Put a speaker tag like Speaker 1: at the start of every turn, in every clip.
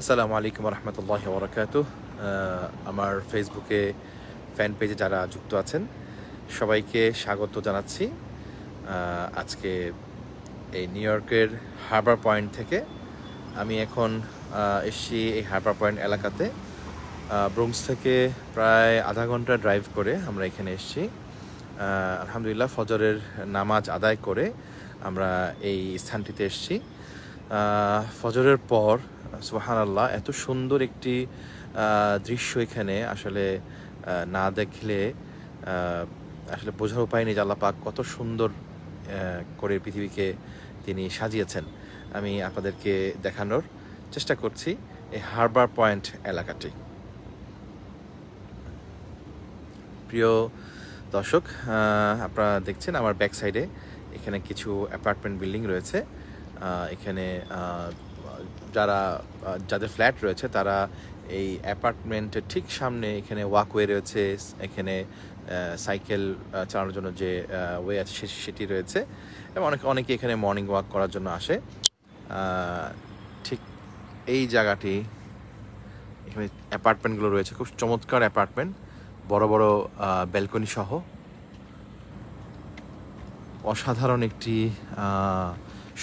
Speaker 1: আসসালামু আলাইকুম রহমতুল্লাহ বরকাত আমার ফেসবুকে ফ্যান পেজে যারা যুক্ত আছেন, সবাইকে স্বাগত জানাচ্ছি। আজকে এই নিউ ইয়র্কের হারবার পয়েন্ট থেকে আমি এখন এসছি এই হারবার পয়েন্ট এলাকাতে। ব্রুমস থেকে প্রায় আধা ঘণ্টা ড্রাইভ করে আমরা এখানে এসেছি। আলহামদুলিল্লাহ ফজরের নামাজ আদায় করে আমরা এই স্থানটিতে এসেছি। ফজরের পর সুহান আল্লাহ এত সুন্দর একটি দৃশ্য এখানে আসলে না দেখলে আসলে বোঝার উপায় নেই আল্লাহ পাক কত সুন্দর করে পৃথিবীকে তিনি সাজিয়েছেন। আমি আপনাদেরকে দেখানোর চেষ্টা করছি এই হারবার পয়েন্ট এলাকাটি। প্রিয় দর্শক আপনারা দেখছেন আমার ব্যাক সাইডে এখানে কিছু অ্যাপার্টমেন্ট বিল্ডিং রয়েছে। এখানে যারা যাদের ফ্ল্যাট রয়েছে, তারা এই অ্যাপার্টমেন্টের ঠিক সামনে এখানে ওয়াকওয়ে রয়েছে, এখানে সাইকেল চালানোর জন্য যে ওয়ে আছে সেটি রয়েছে। এবং অনেকে অনেকে এখানে মর্নিং ওয়াক করার জন্য আসে। ঠিক এই জায়গাটি, এখানে অ্যাপার্টমেন্টগুলো রয়েছে। খুব চমৎকার অ্যাপার্টমেন্ট। বড় বড় ব্যালকনি সহ। অসাধারণ একটি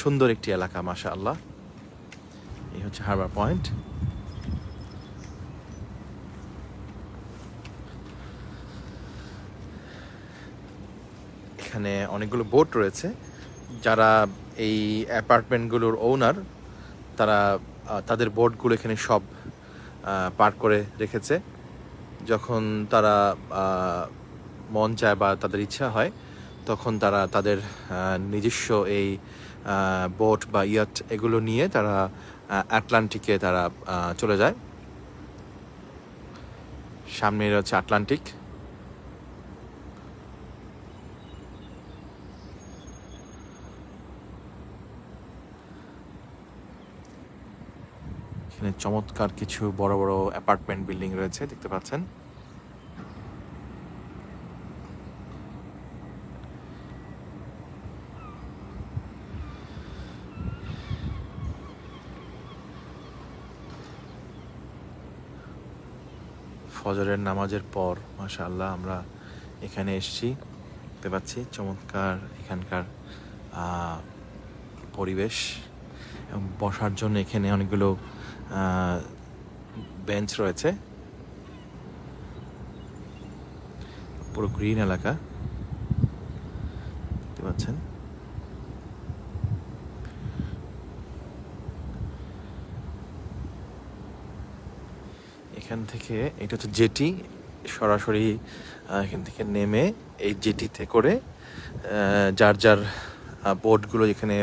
Speaker 1: সুন্দর একটি এলাকা মাশা আল্লাহ এই হচ্ছে হারবার পয়েন্ট। এখানে অনেকগুলো বোট রয়েছে। যারা এই অ্যাপার্টমেন্টগুলোর ওনার, তারা তাদের বোটগুলো এখানে সব পার্ক করে রেখেছে। যখন তারা মন চায় বা তাদের ইচ্ছা হয়, তখন তারা তাদের নিজস্ব এই বোট বা ইয়াট এগুলো নিয়ে তারা আটলান্টিকে তারা চলে যায়। সামনে রয়েছে আটলান্টিক। এখানে চমৎকার কিছু বড় বড় অ্যাপার্টমেন্ট বিল্ডিং রয়েছে, দেখতে পাচ্ছেন। ফজরের নামাজের পর, মাশাআল্লাহ, আমরা এখানে এসেছি। দেখতে পাচ্ছি, চমৎকার এখানকার পরিবেশ। এবং বসার জন্য এখানে অনেকগুলো বেঞ্চ রয়েছে। পুরো গ্রিন এলাকা। দেখতে পাচ্ছেন। এখান থেকে, এটা হচ্ছে জেটি, সরাসরি এখান থেকে নেমে এই জেটিতে করে যার যার বোটগুলো যেখানে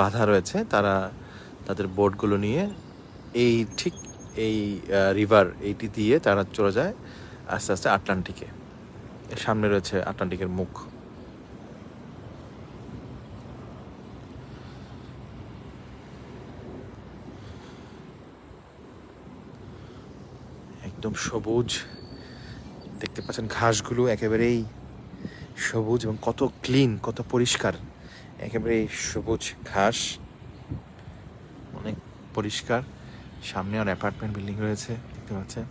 Speaker 1: বাধা রয়েছে, তারা তাদের বোটগুলো নিয়ে এই ঠিক এই রিভার এইটি দিয়ে তারা চলে যায় আস্তে আস্তে আটলান্টিকে সামনে রয়েছে আটলান্টিকের মুখ। একদম সবুজ। দেখতে পাচ্ছেন ঘাসগুলো একেবারেই সবুজ এবং কত ক্লিন, কত পরিষ্কার। একেবারে সবুজ ঘাস। অনেক পরিষ্কার। সামনে আর অ্যাপার্টমেন্ট বিল্ডিং রয়েছে, দেখতে পাচ্ছেন।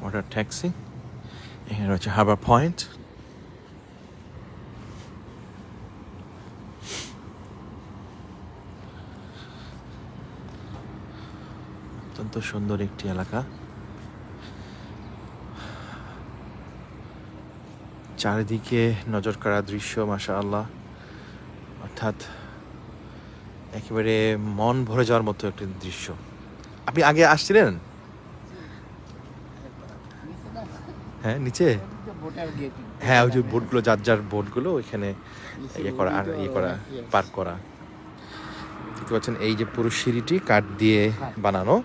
Speaker 1: ওয়াটার ট্যাক্সি এখানে রয়েছে হাবার পয়েন্ট অত্যন্ত সুন্দর একটি এলাকা। চারিদিকে নজর কাড়া দৃশ্য মাশা আল্লাহ অর্থাৎ একেবারে মন ভরে যাওয়ার মতো একটি দৃশ্য। আপনি আগে আসছিলেন? হ্যাঁ নিচে? হ্যাঁ ওই যে বোটগুলো, যার যার বোটগুলো, ওইখানে ইয়ে করা, আর ইয়ে করা, পার্ক করা। দেখতে পাচ্ছেন, এই যে পুরো সিঁড়িটি কাঠ দিয়ে বানানো।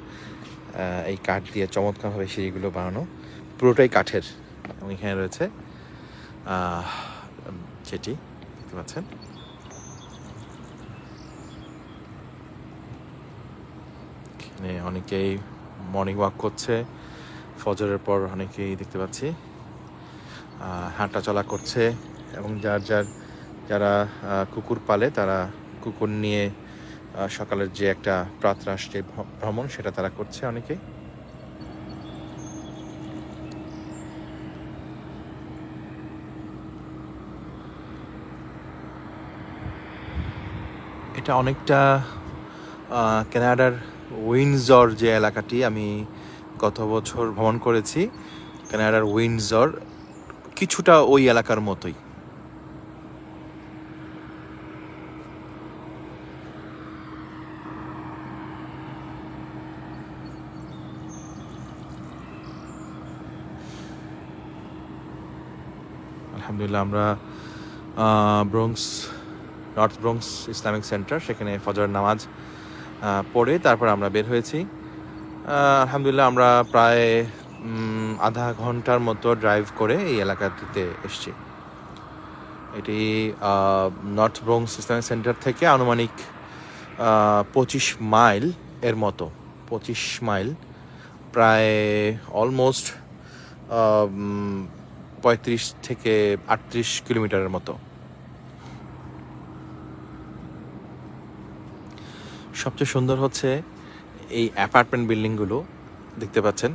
Speaker 1: এই কাঠ দিয়ে চমৎকারভাবে সিঁড়িগুলো বানানো। পুরোটাই কাঠের। এবং এখানে রয়েছে যেটি দেখতে পাচ্ছেন। এখানে অনেকেই মর্নিং ওয়াক করছে, ফজরের পর অনেকেই দেখতে পাচ্ছি হাঁটা চলা করছে, এবং যার যার, যারা কুকুর পালে তারা কুকুর নিয়ে সকালের যে একটা প্রাতরাশ যে ভ্রমণ, সেটা তারা করছে অনেকে। এটা অনেকটা কানাডার উইন্ডজর যে এলাকাটি আমি গত বছর ভ্রমণ করেছি, কানাডার উইন্ডজর কিছুটা ওই এলাকার মতোই। আলহামদুলিল্লাহ, আমরা Bronx north Bronx Islamic centre সেখানে ফজর নামাজ পড়ে তারপর আমরা বের হয়েছি। আলহামদুলিল্লাহ আমরা প্রায় আধা ঘণ্টার মতো ড্রাইভ করে এই এলাকাটিতে এসেছি। এটি নর্থ ব্রোংস ইসলামিক সেন্টার থেকে আনুমানিক পঁচিশ মাইল এর মতো, পঁচিশ মাইল, প্রায় অলমোস্ট পঁয়ত্রিশ থেকে আটত্রিশ কিলোমিটারের মতো। সবচেয়ে সুন্দর হচ্ছে এই অ্যাপার্টমেন্ট বিল্ডিংগুলো, দেখতে পাচ্ছেন?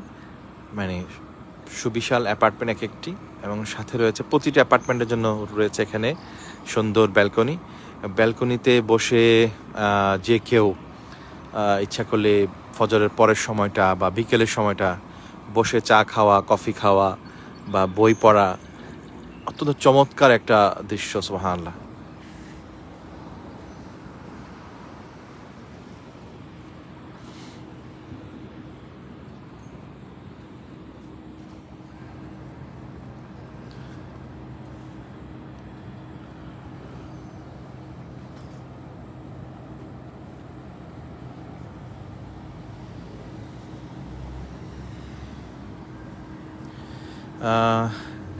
Speaker 1: মানে সুবিশাল অ্যাপার্টমেন্ট এক একটি এবং সাথে রয়েছে প্রতিটি অ্যাপার্টমেন্টের জন্য রয়েছে এখানে সুন্দর ব্যালকনি। ব্যালকনিতে বসে যে কেউ ইচ্ছা করলে ফজরের পরের সময়টা বা বিকেলের সময়টা বসে চা খাওয়া, কফি খাওয়া বা বই পড়া অত্যন্ত চমৎকার একটা দৃশ্য সোহান আহ,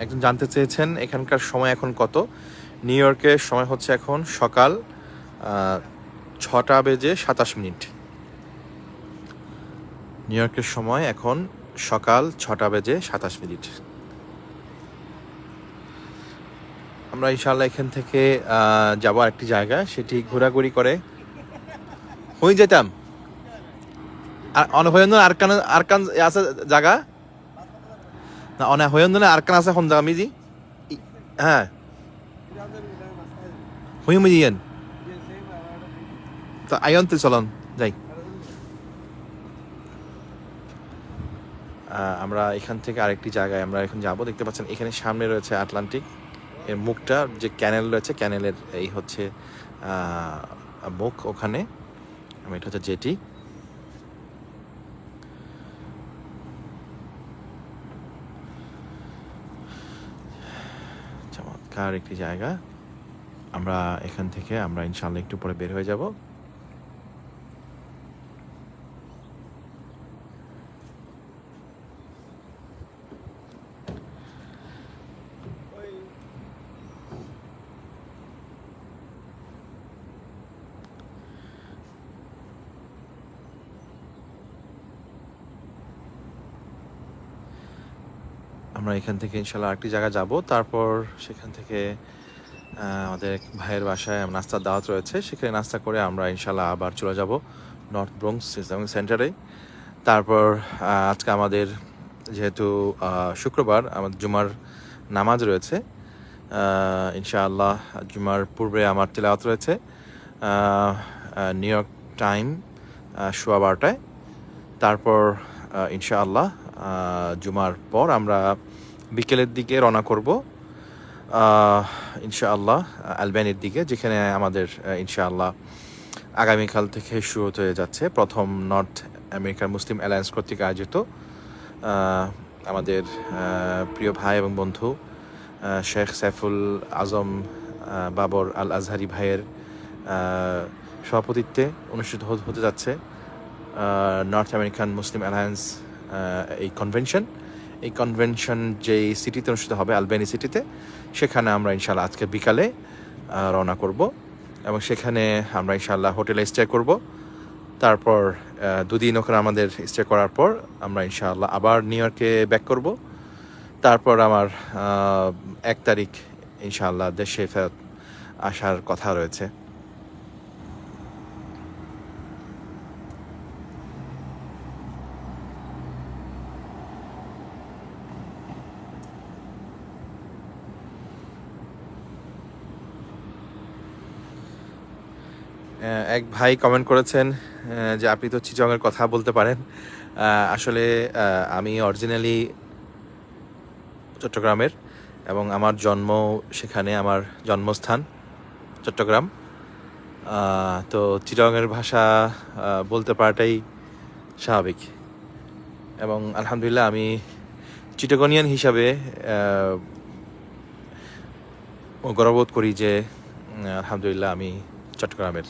Speaker 1: একজন জানতে চেয়েছেন, এখানকার সময় এখন কত? নিউ ইয়র্কের সময় হচ্ছে এখন সকাল ছটা বেজে সাতাশ মিনিট। নিউ ইয়র্কের সময় এখন সকাল ছটা বেজে সাতাশ মিনিট। আমরা ইনশাল্লাহ এখান থেকে যাব একটি জায়গা সেটি ঘোরাঘুরি করে। হয়ে যেতাম। আর অনভয়ন্দন আর কান আর কান আছে জায়গা? না অনে হয়ন্দনে আর কান আছে জায়গা মিজি? হ্যাঁ। হই মিজি ইয়ান তো আয়ন্তে চলন, যাই। আমরা এখান থেকে আরেকটি জায়গায় আমরা এখন যাব। দেখতে পাচ্ছেন এখানে সামনে রয়েছে আটলান্টিক। এর মুখটা, যে ক্যানেল রয়েছে, ক্যানেলের এই হচ্ছে মুখ ওখানে। এটা হচ্ছে জেটি। চমৎকার একটি জায়গা। আমরা এখান থেকে আমরা ইনশাল্লাহ একটু পরে বের হয়ে যাব। আমরা এখান থেকে ইনশাল্লাহ আরেকটি জায়গা যাব। তারপর সেখান থেকে আমাদের ভাইয়ের বাসায় নাস্তার দাওয়াত রয়েছে। সেখানে নাস্তা করে আমরা ইনশাল্লাহ আবার চলে যাব নর্থ ব্রোংস ইসলামিক সেন্টারে তারপর আজকে আমাদের যেহেতু শুক্রবার, আমাদের জুমার নামাজ রয়েছে ইনশাআল্লাহ জুমার পূর্বে আমার তেলাওয়াত রয়েছে নিউ ইয়র্ক টাইম সোয়া বারোটায়। তারপর ইনশাআল্লাহ জুমার পর আমরা বিকেলের দিকে রওনা করব। ইনশাআল্লাহ অ্যালবেনির দিকে, যেখানে আমাদের ইনশাআল্লাহ আগামীকাল থেকে শুরু হতে যাচ্ছে প্রথম নর্থ আমেরিকার মুসলিম অ্যালায়েন্স কর্তৃক আয়োজিত আমাদের প্রিয় ভাই এবং বন্ধু শেখ সাইফুল আজম বাবর আল আজহারি ভাইয়ের সভাপতিত্বে অনুষ্ঠিত হতে যাচ্ছে নর্থ আমেরিকান মুসলিম অ্যালায়েন্স এই কনভেনশন এই কনভেনশন যেই সিটিতে অনুষ্ঠিত হবে আলবেনি সিটিতে সেখানে আমরা ইনশাল্লাহ আজকে বিকালে রওনা করব এবং সেখানে আমরা ইনশাল্লাহ হোটেলে স্টে করব। তারপর দুদিন ওখানে আমাদের স্টে করার পর আমরা ইনশাআল্লাহ আবার নিউ ইয়র্কে ব্যাক করব। তারপর আমার এক তারিখ ইনশাআল্লাহ দেশে ফেরত আসার কথা রয়েছে। এক ভাই কমেন্ট করেছেন যে আপনি তো চিচংয়ের কথা বলতে পারেন। আসলে আমি অরিজিনালি চট্টগ্রামের এবং আমার জন্ম সেখানে আমার জন্মস্থান চট্টগ্রাম। তো চিটংয়ের ভাষা বলতে পারাটাই স্বাভাবিক। এবং আলহামদুলিল্লাহ আমি চিটাগনিয়ান হিসাবে গর্ববোধ করি যে আলহামদুলিল্লাহ আমি চট্টগ্রামের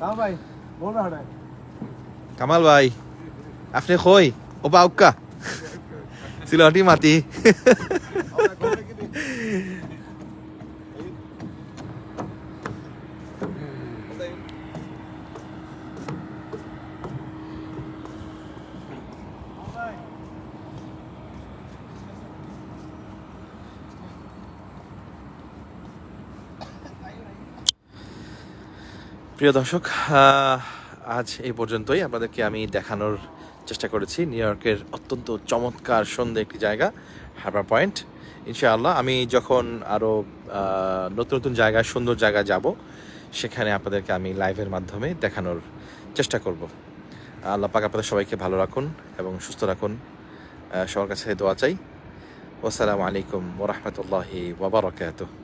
Speaker 2: কাম ভাই বল না হাঁটায়
Speaker 1: কামাল ভাই আপনি কই? ও বাউকা সিলটি মাতি। প্রিয় দর্শক আজ এই পর্যন্তই। আপনাদেরকে আমি দেখানোর চেষ্টা করেছি নিউ ইয়র্কের অত্যন্ত চমৎকার সুন্দর একটি জায়গা, হারবার পয়েন্ট। ইনশাআল্লাহ, আমি যখন আরও নতুন নতুন জায়গায়, সুন্দর জায়গা যাব, সেখানে আপনাদেরকে আমি লাইভের মাধ্যমে দেখানোর চেষ্টা করব। আল্লাহ পাক আপনাদের সবাইকে ভালো রাখুন এবং সুস্থ রাখুন। সবার কাছে দোয়া চাই। আসসালামু আলাইকুম ওরহমতুল্লাহি ওবরাকাতুহ